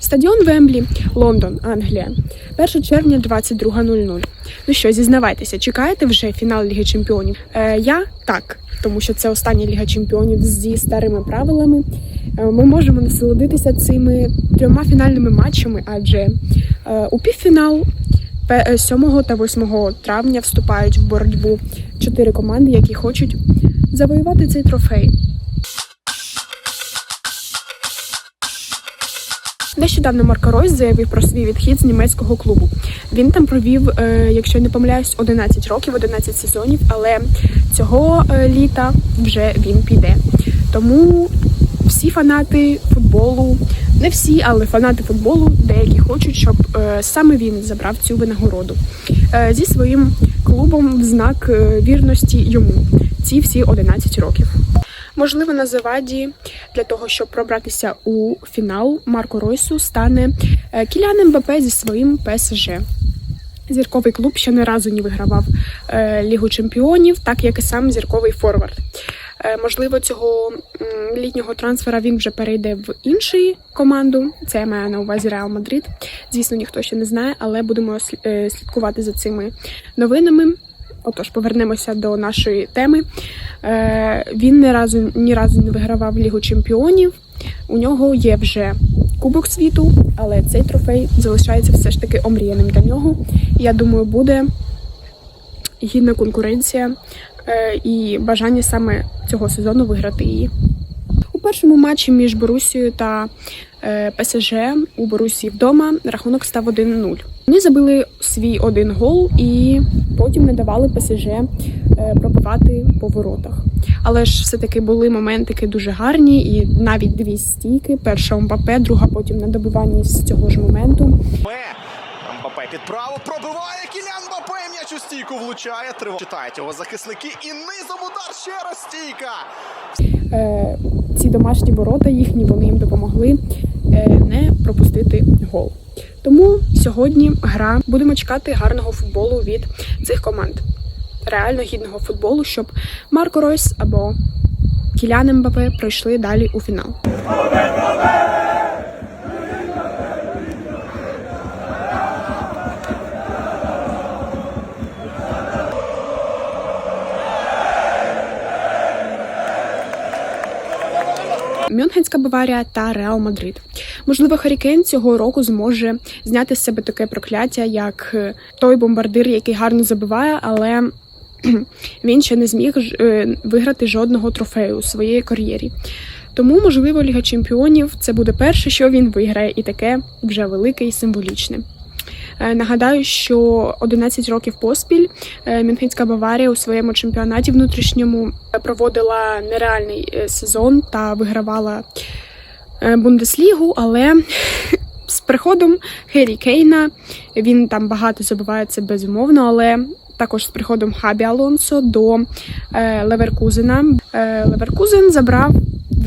Стадіон Вемблі, Лондон, Англія. 1 червня 22.00. Ну що, зізнавайтеся, чекаєте вже фінал Ліги Чемпіонів? Е, я так, тому що це остання Ліга Чемпіонів зі старими правилами. Е, ми можемо насолодитися цими трьома фінальними матчами, адже е, у півфінал пе- е, 7 та 8 травня вступають в боротьбу чотири команди, які хочуть завоювати цей трофей. Нещодавно Марко Ройс заявив про свій відхід з німецького клубу. Він там провів, е, якщо не помиляюсь, 11 років, 11 сезонів, але цього е, літа вже він піде. Тому всі фанати футболу, не всі, але фанати футболу, деякі хочуть, щоб е, саме він забрав цю винагороду зі своїм клубом в знак вірності йому ці всі 11 років. Можливо, на заваді для того, щоб пробратися у фінал Марко Ройсу стане е, Кілян Мбаппе зі своїм ПСЖ. Зірковий клуб ще не разу не вигравав е, Лігу чемпіонів, так як і сам зірковий форвард. Е, можливо, цього літнього трансфера він вже перейде в іншу команду. Це я маю на увазі Реал Мадрид. Звісно, ніхто ще не знає, але будемо слідкувати за цими новинами. Отож, повернемося до нашої теми. Е, він ні разу ні разу не вигравав Лігу чемпіонів. У нього є вже Кубок світу, але цей трофей залишається все ж таки омріяним для нього. Я думаю, буде гідна конкуренція е, і бажання саме цього сезону виграти її. У першому матчі між Борусією та е, ПСЖ у Борусії вдома рахунок став 1-0. Вони забили свій один гол і потім не давали ПСЖ е, пробивати по воротах. Але ж все-таки були моментики дуже гарні, і навіть дві стійки: перша у друга потім на добиванні з цього ж моменту. Мбаппе під право пробиває Кілян Мбаппе. М'яч у стійку влучає. Триво. Читають його захисники. І низом удар ще раз стійка. Е, ці домашні ворота їхні вони їм допомогли е, не пропустити гол. Тому сьогодні гра будемо чекати гарного футболу від цих команд. Реально гідного футболу, щоб Марко Ройс або Кілян Мбапе пройшли далі у фінал. Мюнхенська Баварія та Реал Мадрид. Можливо, Харікен цього року зможе зняти з себе таке прокляття, як е, той бомбардир, який гарно забиває, але він ще не зміг е, виграти жодного трофею у своїй кар'єрі. Тому, можливо, Ліга Чемпіонів це буде перше, що він виграє, і таке вже велике і символічне. Е, Нагадаю, що 11 років поспіль е, Мюнхенська Баварія у своєму чемпіонаті внутрішньому проводила нереальний е, сезон та вигравала Бундеслігу, але з приходом Хері Кейна він там багато забиває це безумовно, але також з приходом Хабі Алонсо до Леверкузена. Леверкузен забрав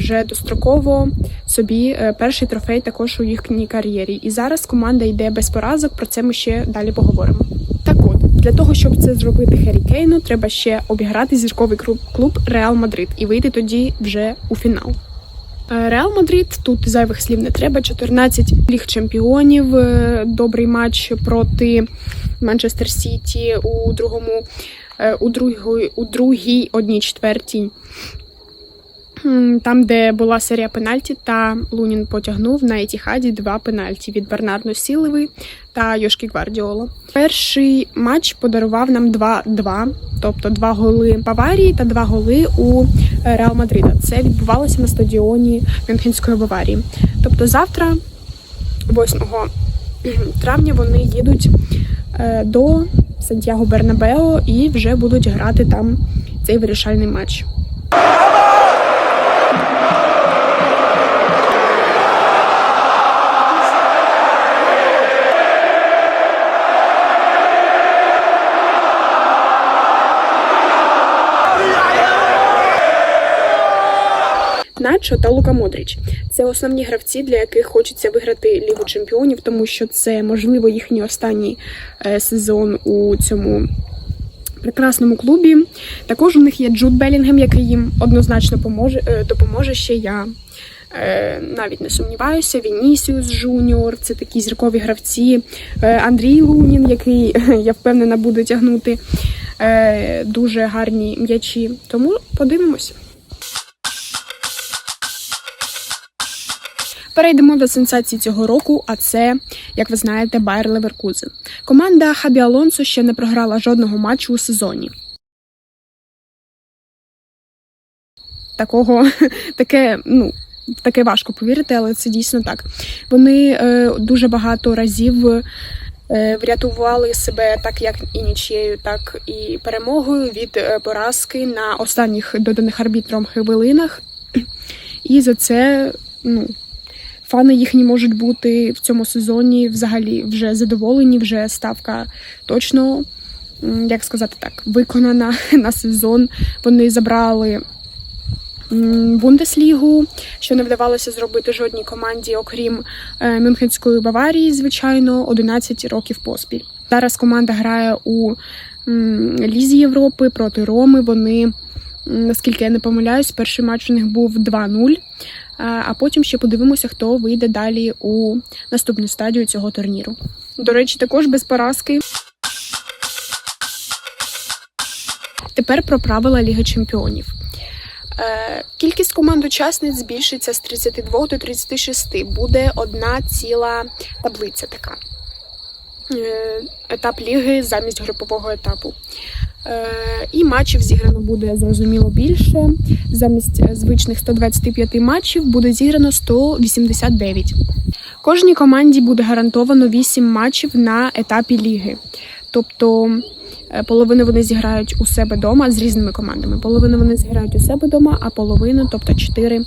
вже достроково собі е, перший трофей також у їхній кар'єрі. І зараз команда йде без поразок. Про це ми ще далі поговоримо. Так от, для того, щоб це зробити Хері Кейну, треба ще обіграти зірковий клуб, Реал Мадрид і вийти тоді вже у фінал. Е, Реал Мадрид тут зайвих слів не треба. 14 ліг чемпіонів. е, Добрий матч проти Манчестер Сіті у другому, у другій, у другій одній четвертій. Там, де була серія пенальті, та Лунін потягнув на Етіхаді два пенальті від Бернардо Сілеви та Йошкі Гвардіола. Перший матч подарував нам 2-2, тобто два голи Баварії та два голи у е, Реал Мадрида. Це відбувалося на стадіоні Мюнхенської Баварії. Тобто завтра, 8 травня, вони їдуть е, до Сантьяго Бернабео і вже будуть грати там цей вирішальний матч. Начо та Лука Модріч це основні гравці, для яких хочеться виграти Лігу Чемпіонів, тому що це можливо їхній останній е, сезон у цьому прекрасному клубі. Також у них є Джуд Белінгем, який їм однозначно поможе, е, допоможе ще. Я е, навіть не сумніваюся. Вінісіус Жуніор, це такі зіркові гравці. Андрій Лунін, який я впевнена буде тягнути дуже гарні м'ячі. Тому подивимося. Перейдемо до сенсації цього року, а це, як ви знаєте, Байер Леверкузен. Команда Хабі Алонсо ще не програла жодного матчу у сезоні. Такого таке, ну. Таке важко повірити, але це дійсно так. Вони е, дуже багато разів е, врятували себе так як і нічією, так і перемогою від е, поразки на останніх доданих арбітром хвилинах. І за це ну, фани їхні можуть бути в цьому сезоні взагалі вже задоволені, вже ставка точно, як сказати так, виконана на сезон. Вони забрали Бундеслігу, що не вдавалося зробити жодній команді, окрім е, Мюнхенської Баварії, звичайно, 11 років поспіль. Зараз команда грає у Лізі Європи проти Роми. Вони, наскільки я не помиляюсь, перший матч у них був 2-0. А потім ще подивимося, хто вийде далі у наступну стадію цього турніру. До речі, також без поразки. Тепер про правила Ліги Чемпіонів. Е, Кількість команд-учасниць збільшиться з 32 до 36. Буде одна ціла таблиця така. Е, Етап ліги замість групового етапу. Е, І матчів зіграно буде зрозуміло більше. Замість е, звичних 125 матчів буде зіграно 189. Кожній команді буде гарантовано 8 матчів на етапі ліги. Тобто е, половину вони зіграють у себе вдома з різними командами. Половину вони зіграють у себе вдома, а половину, тобто 4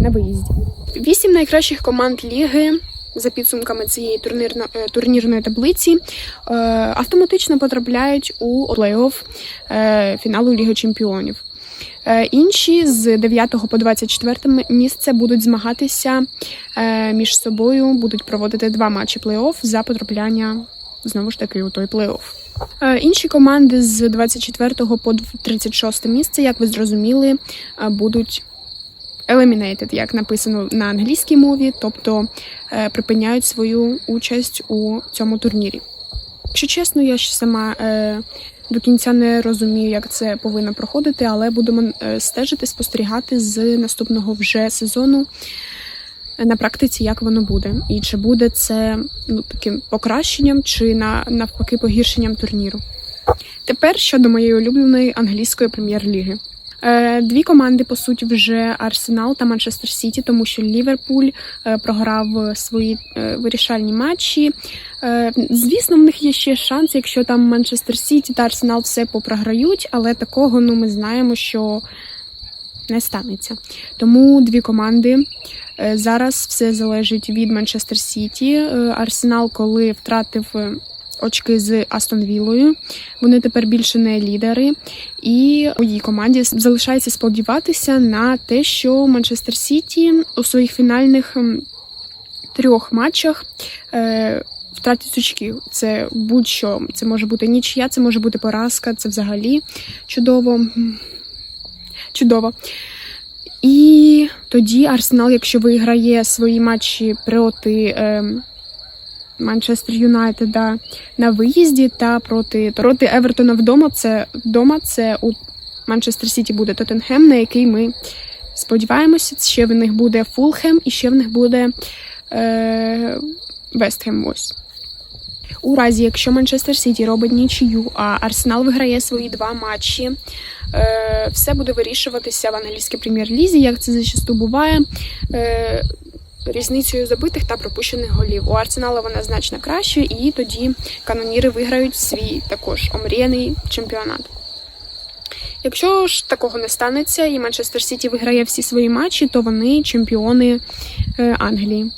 на виїзді. Вісім найкращих команд ліги. За підсумками цієї турнірно, е, турнірної таблиці е, автоматично потрапляють у плей-офф е, фіналу Ліги Чемпіонів. Інші з 9 по 24 місце будуть змагатися між собою, будуть проводити два матчі плей-офф за потрапляння знову ж таки у той плей-офф. Інші команди з 24 по 36 місце, як ви зрозуміли, будуть eliminated, як написано на англійській мові, тобто е, припиняють свою участь у цьому турнірі. Якщо чесно, я ще сама е, до кінця не розумію, як це повинно проходити, але будемо е, стежити, спостерігати з наступного вже сезону на практиці, як воно буде, і чи буде це ну таким покращенням, чи на навпаки погіршенням турніру. Тепер щодо моєї улюбленої англійської прем'єр-ліги. Е, Дві команди, по суті, вже Арсенал та Манчестер Сіті, тому що Ліверпуль е, програв свої е, вирішальні матчі. Звісно, в них є ще шанс, якщо там Манчестер Сіті та Арсенал все попрограють, але такого ну ми знаємо, що не станеться. Тому дві команди. Зараз все залежить від Манчестер Сіті. Арсенал, коли втратив очки з Астон Віллою, вони тепер більше не лідери. І у її команді залишається сподіватися на те, що Манчестер Сіті у своїх фінальних трьох матчах е, втратить очки. Це будь-що. Це може бути нічия, це може бути поразка, це взагалі чудово. Чудово. І тоді Арсенал, якщо виграє свої матчі проти ем, Манчестер Юнайтеда на виїзді та проти, проти Евертона вдома, це вдома, це у Манчестер Сіті буде Тоттенхем, на який ми сподіваємося. Ще в них буде Фулхем і ще в них буде е, Вестхем. Ось. У разі, якщо Манчестер Сіті робить нічию, а Арсенал виграє свої два матчі, е, все буде вирішуватися в англійській прем'єр-лізі, як це зачасту буває. Е, Різницею забитих та пропущених голів. У Арсенала вона значно краще, і тоді каноніри виграють свій також омріяний чемпіонат. Якщо ж такого не станеться і Манчестер Сіті виграє всі свої матчі, то вони чемпіони е, Англії.